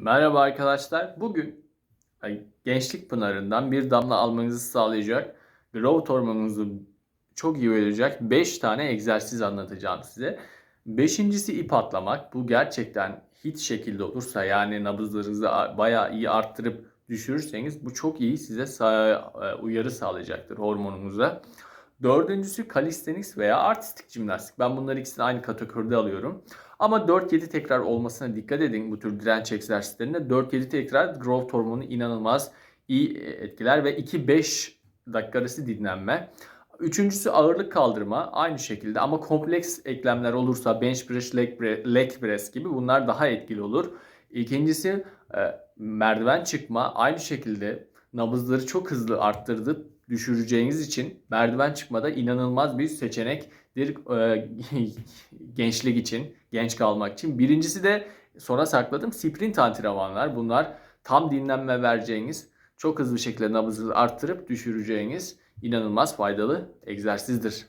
Merhaba arkadaşlar. Bugün Gençlik Pınarı'ndan bir damla almanızı sağlayacak, growth hormonunuzu çok iyi verecek 5 tane egzersiz anlatacağım size. Beşincisi ip atlamak. Bu gerçekten hiç şekilde olursa yani nabızlarınızı bayağı iyi arttırıp düşürürseniz bu çok iyi size e, uyarı sağlayacaktır hormonunuza. Dördüncüsü calisthenics veya artistik jimnastik. Ben bunları ikisini aynı kategoride alıyorum. Ama 4-7 tekrar olmasına dikkat edin bu tür direnç egzersizlerinde. 4-7 tekrar growth hormonu inanılmaz iyi etkiler ve 2-5 dakika arası dinlenme. Üçüncüsü ağırlık kaldırma aynı şekilde ama kompleks eklemler olursa bench press, leg press, leg press gibi bunlar daha etkili olur. İkincisi e, merdiven çıkma aynı şekilde nabızları çok hızlı arttırdı düşüreceğiniz için merdiven çıkmada inanılmaz bir seçenektir e, gençlik için, genç kalmak için. Birincisi de sona sakladım sprint antrenmanlar. Bunlar tam dinlenme vereceğiniz, çok hızlı şekilde nabızı arttırıp düşüreceğiniz inanılmaz faydalı egzersizdir.